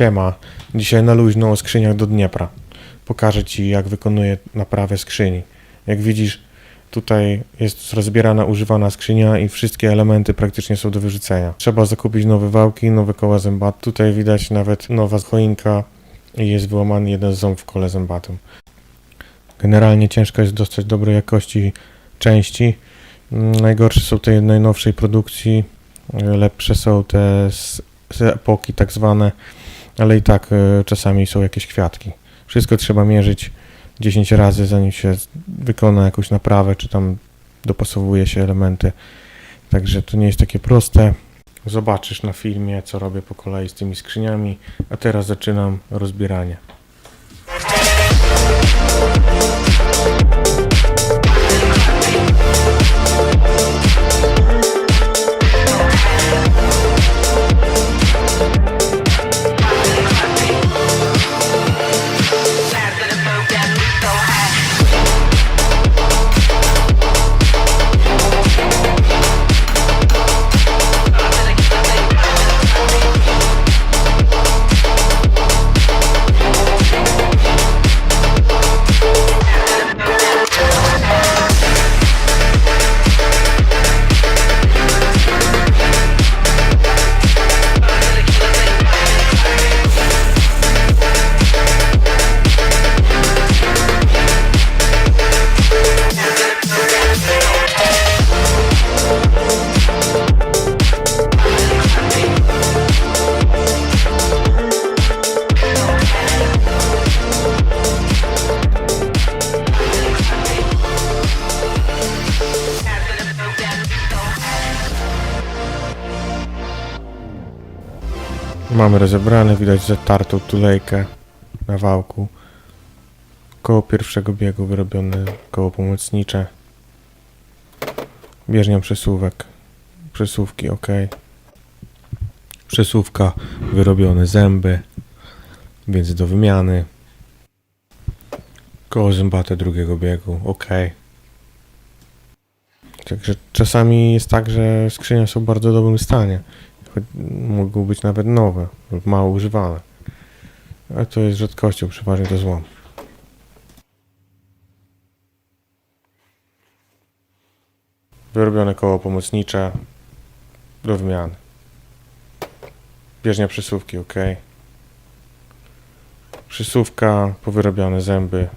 Siema, dzisiaj na luźno o skrzyniach do Dniepra. Pokażę Ci jak wykonuję naprawę skrzyni. Jak widzisz, tutaj jest rozbierana, używana skrzynia i wszystkie elementy praktycznie są do wyrzucenia. Trzeba zakupić nowe wałki, nowe koła zębate. Tutaj widać nawet nowa choinka i jest wyłamany jeden ząb w kole zębatym. Generalnie ciężko jest dostać dobrej jakości części. Najgorsze są te najnowszej produkcji, lepsze są te z epoki tak zwane ale i tak e, czasami są jakieś kwiatki. Wszystko trzeba mierzyć 10 razy, zanim się wykona jakąś naprawę, czy tam dopasowuje się elementy. Także to nie jest takie proste. Zobaczysz na filmie, co robię po kolei z tymi skrzyniami, a teraz zaczynam rozbieranie. Mamy rozebrane, widać zatartą tulejkę na wałku. Koło pierwszego biegu wyrobione koło pomocnicze. Bieżnia przesuwek. Przesuwki ok. Przesuwka, wyrobione zęby, więc do wymiany. Koło zębate drugiego biegu, ok. Także czasami jest tak, że skrzynie są w bardzo dobrym stanie. Choć mogą być nawet nowe lub mało używane. Ale to jest rzadkością, przeważnie to złom. Wyrobione koło pomocnicze do wymiany. Bieżnia przesuwki, ok. Przesuwka, powyrobione zęby,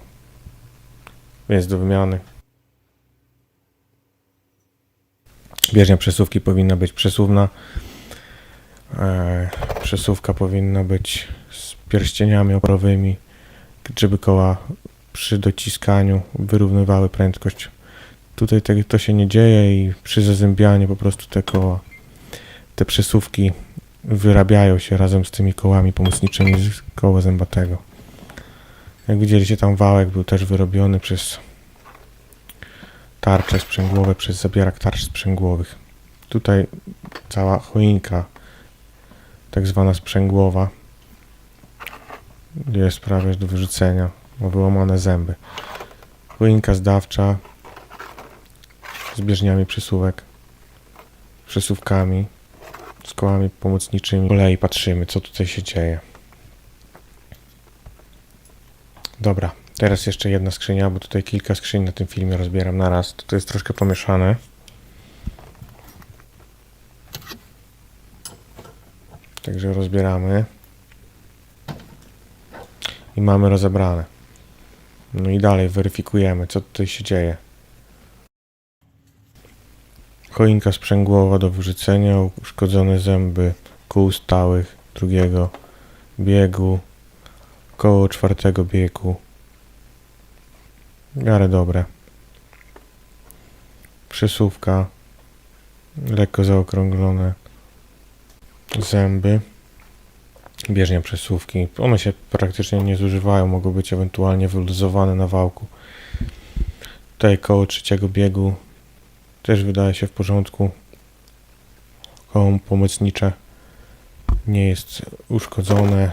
więc do wymiany. Bieżnia przesuwki powinna być przesuwna. E, przesuwka powinna być z pierścieniami oporowymi, żeby koła przy dociskaniu wyrównywały prędkość. Tutaj to się nie dzieje i przy zazębianiu po prostu te koła, te przesuwki wyrabiają się razem z tymi kołami pomocniczymi z koła zębatego. Jak widzieliście tam wałek był też wyrobiony przez tarcze sprzęgłowe, przez zabierak tarcz sprzęgłowych. Tutaj cała choinka tak zwana sprzęgłowa jest prawie do wyrzucenia, ma wyłamane zęby. Choinka zdawcza z bieżniami przesuwek, przesuwkami, z kołami pomocniczymi. Kolei patrzymy, co tutaj się dzieje. Dobra, teraz jeszcze jedna skrzynia, bo tutaj kilka skrzyń na tym filmie rozbieram naraz. To jest troszkę pomieszane. Także rozbieramy. I mamy rozebrane. No i dalej weryfikujemy, co tutaj się dzieje. Choinka sprzęgłowa do wyrzucenia, uszkodzone zęby kół stałych drugiego biegu, koło czwartego biegu. Miarę dobre. przesuwka, lekko zaokrąglone zęby, bieżnia przesuwki. One się praktycznie nie zużywają, mogą być ewentualnie wyluzowane na wałku. Tutaj koło trzeciego biegu też wydaje się w porządku. Koło pomocnicze nie jest uszkodzone.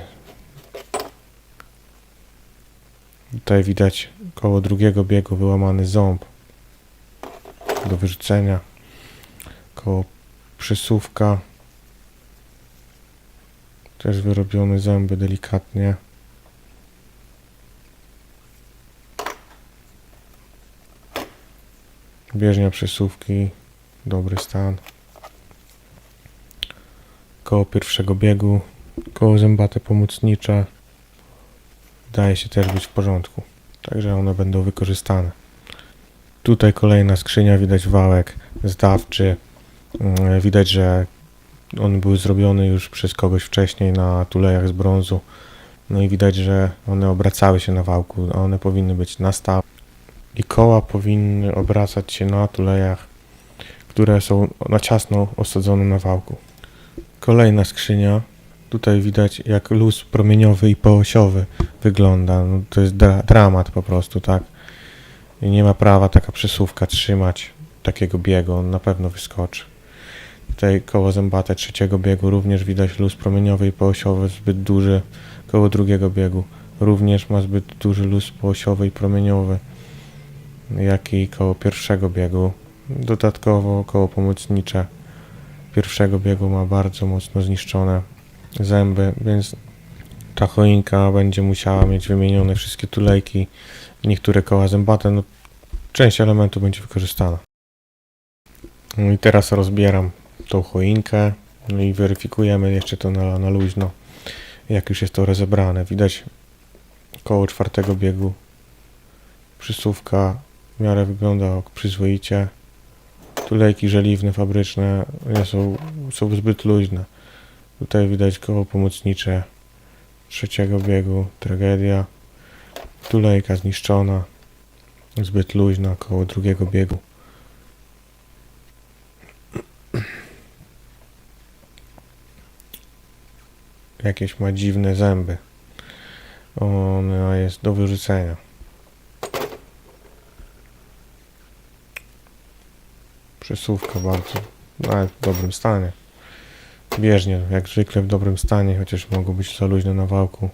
Tutaj widać koło drugiego biegu wyłamany ząb do wyrzucenia. Koło przesuwka też wyrobione zęby delikatnie. Bieżnia przesuwki, dobry stan. Koło pierwszego biegu, koło zębate pomocnicze. Wydaje się też być w porządku. Także one będą wykorzystane. Tutaj kolejna skrzynia, widać wałek zdawczy. Mm, Widać, że on był zrobiony już przez kogoś wcześniej na tulejach z brązu. No i widać, że one obracały się na wałku, a one powinny być na stałe. I koła powinny obracać się na tulejach, które są na ciasno osadzone na wałku. Kolejna skrzynia. Tutaj widać jak luz promieniowy i poosiowy wygląda. No, to jest dra- dramat po prostu, tak? I nie ma prawa taka przesuwka trzymać takiego biegu, on na pewno wyskoczy. Tutaj koło zębate trzeciego biegu również widać luz promieniowy i poosiowy zbyt duży. Koło drugiego biegu również ma zbyt duży luz poosiowy i promieniowy, jak i koło pierwszego biegu. Dodatkowo koło pomocnicze pierwszego biegu ma bardzo mocno zniszczone zęby, więc ta choinka będzie musiała mieć wymienione wszystkie tulejki, niektóre koła zębate, no część elementu będzie wykorzystana. No i teraz rozbieram tą choinkę i weryfikujemy jeszcze to na, na luźno, jak już jest to rozebrane. Widać koło czwartego biegu przysówka w miarę wygląda przyzwoicie. Tulejki żeliwne, fabryczne nie są, są zbyt luźne. Tutaj widać koło pomocnicze trzeciego biegu, tragedia. Tulejka zniszczona, zbyt luźna, koło drugiego biegu. Jakieś ma dziwne zęby. Ona jest do wyrzucenia. Przesuwka bardzo, ale w dobrym stanie. Bieżnie, jak zwykle w dobrym stanie, chociaż mogą być za luźne na wałku.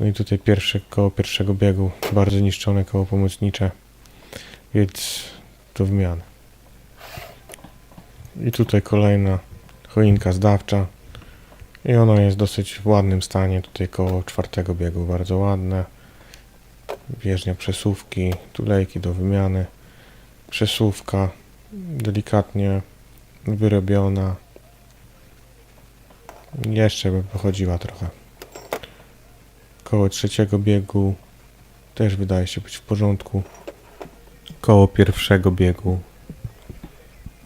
No i tutaj pierwsze koło pierwszego biegu, bardzo niszczone koło pomocnicze, więc do wymiany. I tutaj kolejna choinka zdawcza. I ona jest dosyć w ładnym stanie. Tutaj koło czwartego biegu bardzo ładne. Bieżnia przesuwki, tulejki do wymiany. Przesuwka delikatnie wyrobiona. Jeszcze by pochodziła trochę. Koło trzeciego biegu też wydaje się być w porządku. Koło pierwszego biegu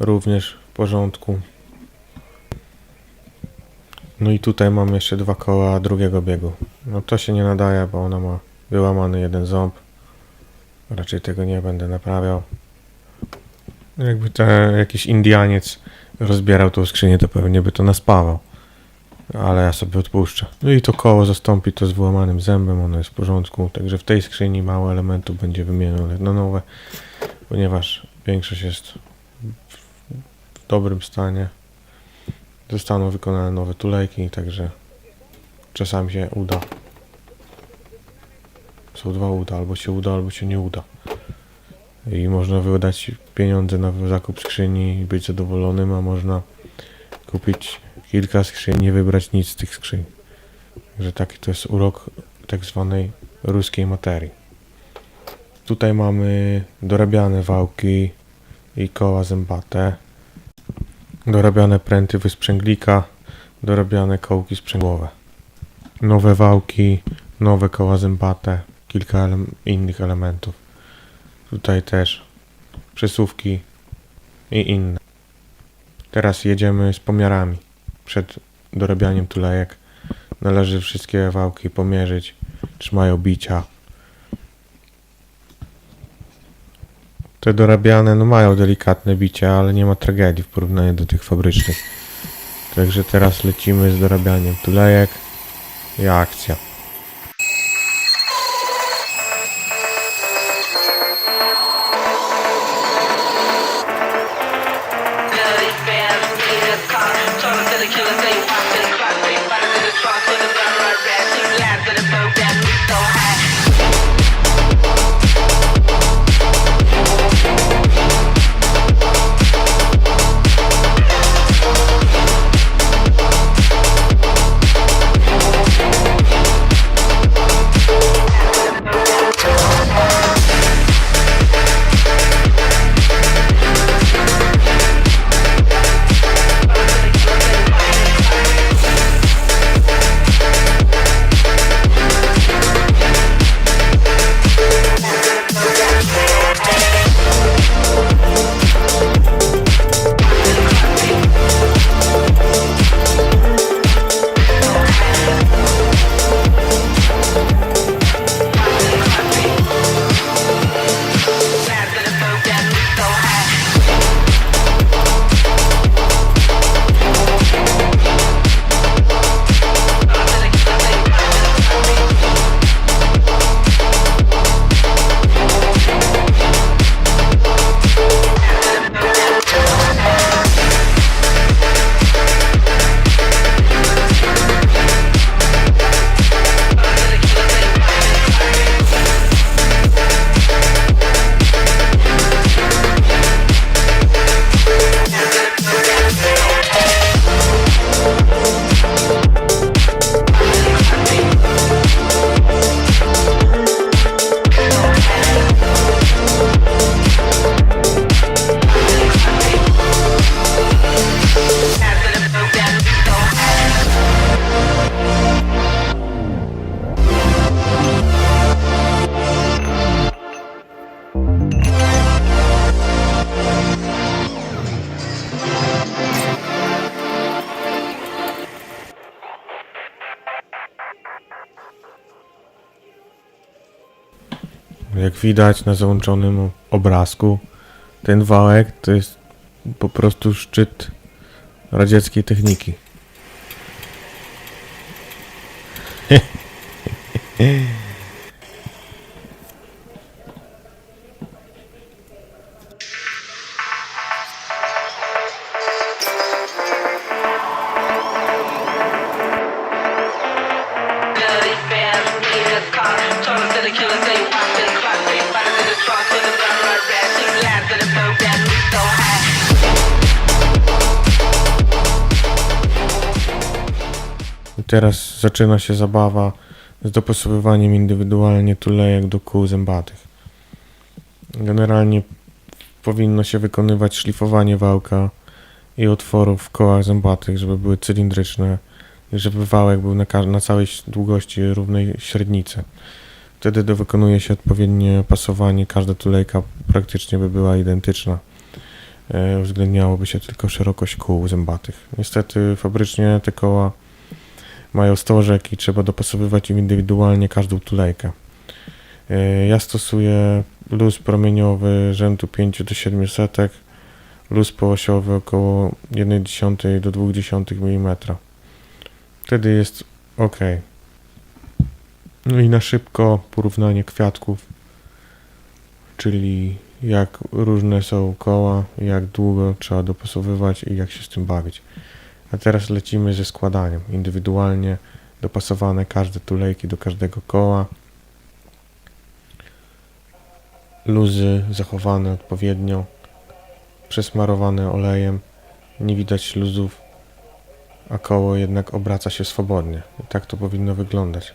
również w porządku. No i tutaj mam jeszcze dwa koła drugiego biegu. No to się nie nadaje, bo ona ma wyłamany jeden ząb. Raczej tego nie będę naprawiał. Jakby te, jakiś Indianiec rozbierał tą skrzynię, to pewnie by to naspawał. Ale ja sobie odpuszczę. No i to koło zastąpi to z wyłamanym zębem, ono jest w porządku. Także w tej skrzyni mało elementów będzie wymienione na nowe, ponieważ większość jest w dobrym stanie. Zostaną wykonane nowe tulejki, także czasami się uda. Są dwa uda, albo się uda, albo się nie uda. I można wydać pieniądze na zakup skrzyni i być zadowolonym, a można kupić kilka skrzyń, nie wybrać nic z tych skrzyń. Także taki to jest urok tak zwanej ruskiej materii. Tutaj mamy dorabiane wałki i koła zębate, dorabiane pręty wysprzęglika, dorabiane kołki sprzęgłowe, nowe wałki, nowe koła zębate, kilka ele- innych elementów. Tutaj też przesuwki i inne. Teraz jedziemy z pomiarami. Przed dorabianiem tulejek należy wszystkie wałki pomierzyć, czy mają bicia. Te dorabiane no mają delikatne bicie, ale nie ma tragedii w porównaniu do tych fabrycznych. Także teraz lecimy z dorabianiem tulejek i akcja. Widać na załączonym obrazku, ten wałek to jest po prostu szczyt radzieckiej techniki. teraz zaczyna się zabawa z dopasowywaniem indywidualnie tulejek do kół zębatych. Generalnie powinno się wykonywać szlifowanie wałka i otworów w kołach zębatych, żeby były cylindryczne żeby wałek był na, na całej długości równej średnicy. Wtedy do wykonuje się odpowiednie pasowanie, każda tulejka praktycznie by była identyczna. E, uwzględniałoby się tylko szerokość kół zębatych. Niestety fabrycznie te koła mają stożek i trzeba dopasowywać im indywidualnie każdą tulejkę. E, Ja stosuję luz promieniowy rzędu 5 do 700, luz połosiowy około 1,1 do 0,2 mm. Wtedy jest ok. No i na szybko porównanie kwiatków, czyli jak różne są koła, jak długo trzeba dopasowywać i jak się z tym bawić. A teraz lecimy ze składaniem. Indywidualnie dopasowane każde tulejki do każdego koła. Luzy zachowane odpowiednio, przesmarowane olejem. Nie widać luzów, a koło jednak obraca się swobodnie. I tak to powinno wyglądać.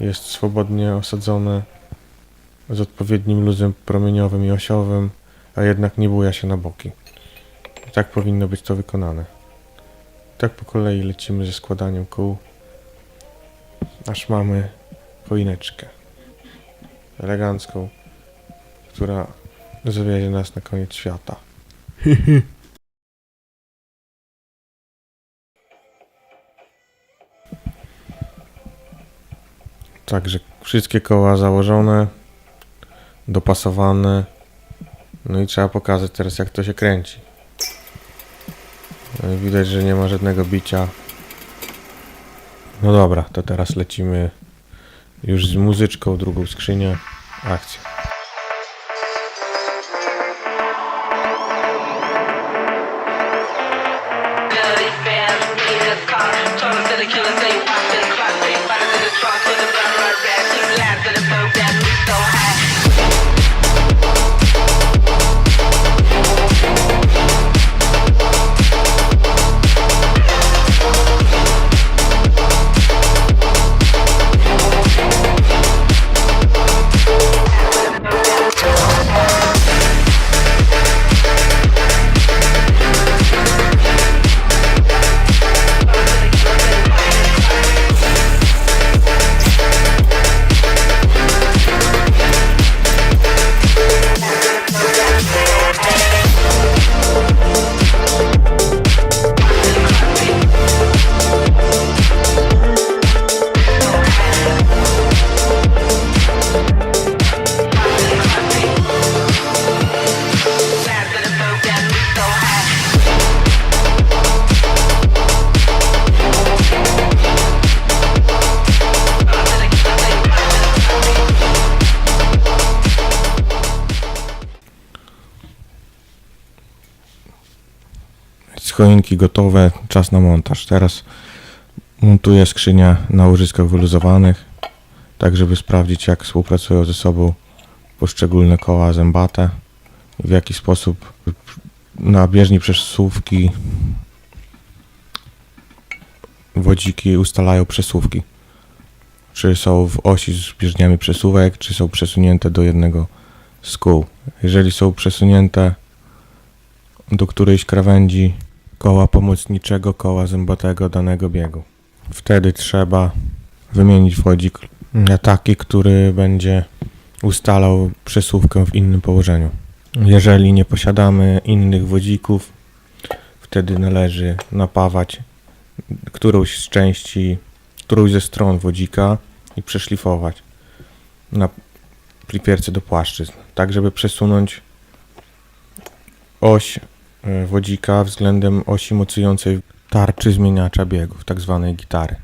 Jest swobodnie osadzone z odpowiednim luzem promieniowym i osiowym, a jednak nie buja się na boki. I tak powinno być to wykonane. Tak po kolei lecimy ze składaniem kół, aż mamy choineczkę elegancką, która zawiezie nas na koniec świata. Także wszystkie koła założone, dopasowane, No i trzeba pokazać teraz jak to się kręci. I widać, że nie ma żadnego bicia. No dobra, to teraz lecimy już z muzyczką, drugą skrzynię. Akcja. Choinki gotowe, czas na montaż. Teraz montuję skrzynię na łożyskach wyluzowanych, tak żeby sprawdzić jak współpracują ze sobą poszczególne koła zębate w jaki sposób na bieżni przesuwki wodziki ustalają przesuwki. Czy są w osi z bieżniami przesuwek, czy są przesunięte do jednego z kół. Jeżeli są przesunięte do którejś krawędzi koła pomocniczego, koła zębatego danego biegu. Wtedy trzeba wymienić wodzik na taki, który będzie ustalał przesuwkę w innym położeniu. Jeżeli nie posiadamy innych wodzików, wtedy należy napawać którąś z części, którąś ze stron wodzika i przeszlifować na plipierce do płaszczyzn, tak żeby przesunąć oś wodzika względem osi mocującej tarczy zmieniacza biegów, tak zwanej gitary.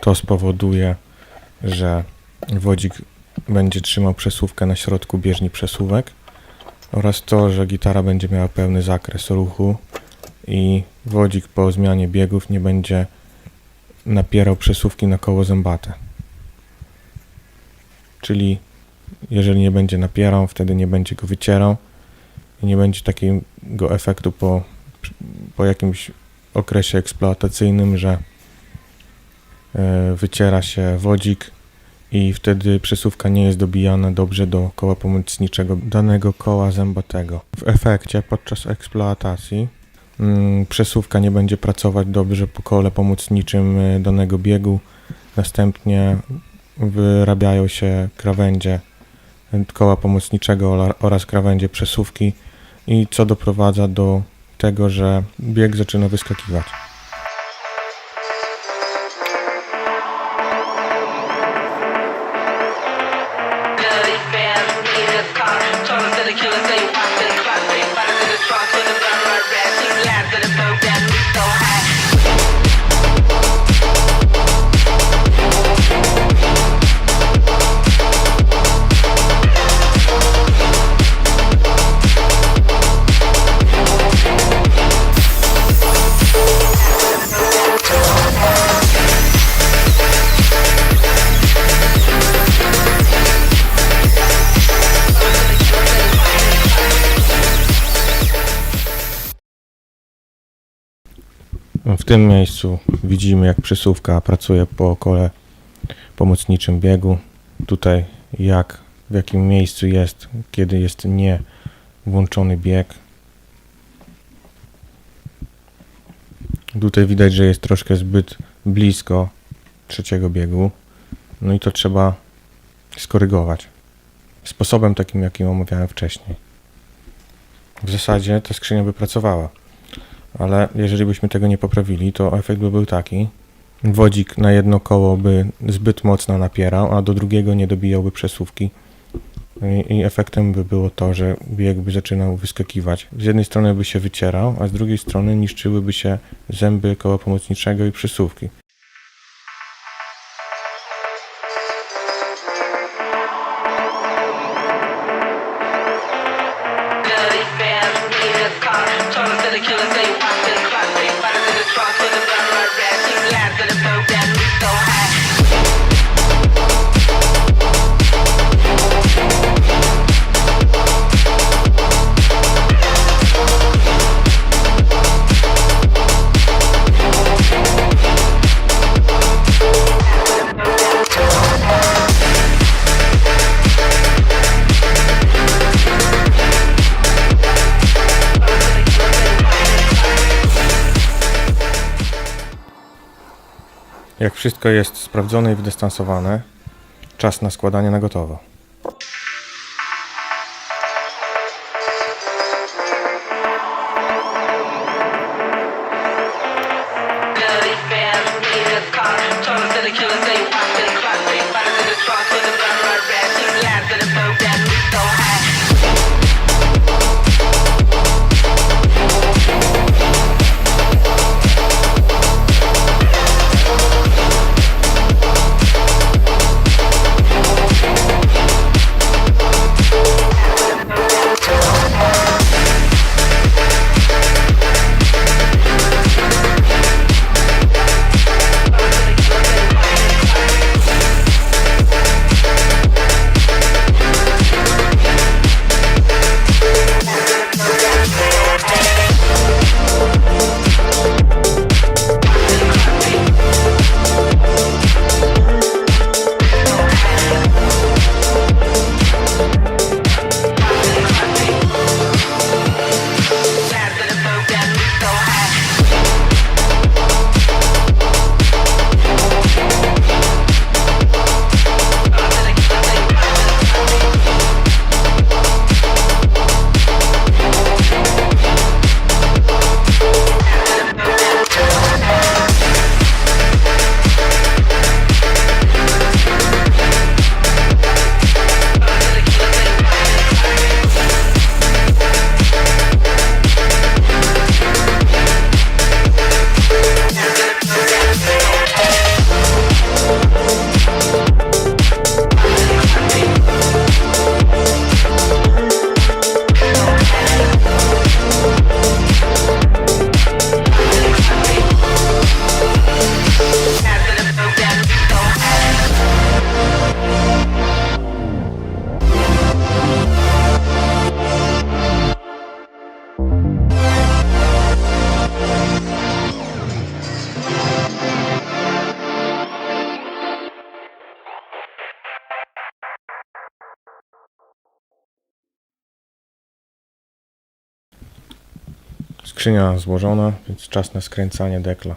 To spowoduje, że wodzik będzie trzymał przesuwkę na środku bieżni przesuwek oraz to, że gitara będzie miała pełny zakres ruchu i wodzik po zmianie biegów nie będzie napierał przesuwki na koło zębate. Czyli jeżeli nie będzie napierał, wtedy nie będzie go wycierał i nie będzie takiego efektu po, po jakimś okresie eksploatacyjnym, że e, wyciera się wodzik i wtedy przesuwka nie jest dobijana dobrze do koła pomocniczego danego koła zębatego. W efekcie podczas eksploatacji mm, przesuwka nie będzie pracować dobrze po kole pomocniczym e, danego biegu. Następnie wyrabiają się krawędzie koła pomocniczego oraz krawędzie przesuwki i co doprowadza do tego, że bieg zaczyna wyskakiwać. Tym miejscu widzimy, jak przesuwka pracuje po kole pomocniczym biegu. Tutaj jak, w jakim miejscu jest, kiedy jest nie włączony bieg. Tutaj widać, że jest troszkę zbyt blisko trzeciego biegu. No i to trzeba skorygować. Sposobem takim, jakim omawiałem wcześniej. W zasadzie ta skrzynia by pracowała ale jeżeli byśmy tego nie poprawili, to efekt by był taki. Wodzik na jedno koło by zbyt mocno napierał, a do drugiego nie dobijałby przesuwki I, I efektem by było to, że bieg by zaczynał wyskakiwać. Z jednej strony by się wycierał, a z drugiej strony niszczyłyby się zęby koła pomocniczego i przysówki. Jak wszystko jest sprawdzone i wydystansowane, czas na składanie na gotowo. Skrzynia złożona, więc czas na skręcanie dekla.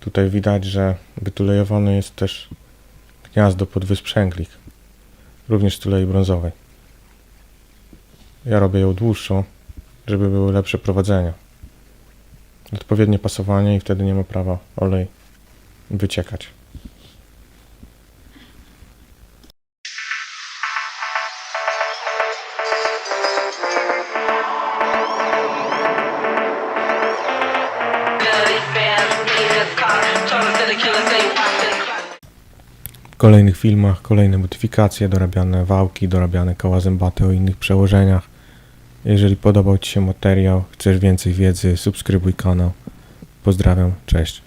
Tutaj widać, że wytulejowane jest też gniazdo pod wysprzęglik, również z tulei brązowej. Ja robię ją dłuższą, żeby były lepsze prowadzenia. Odpowiednie pasowanie i wtedy nie ma prawa olej wyciekać. Kolejnych filmach kolejne modyfikacje, dorabiane wałki, dorabiane koła zębate o innych przełożeniach. Jeżeli podobał Ci się materiał, chcesz więcej wiedzy, subskrybuj kanał. Pozdrawiam, cześć.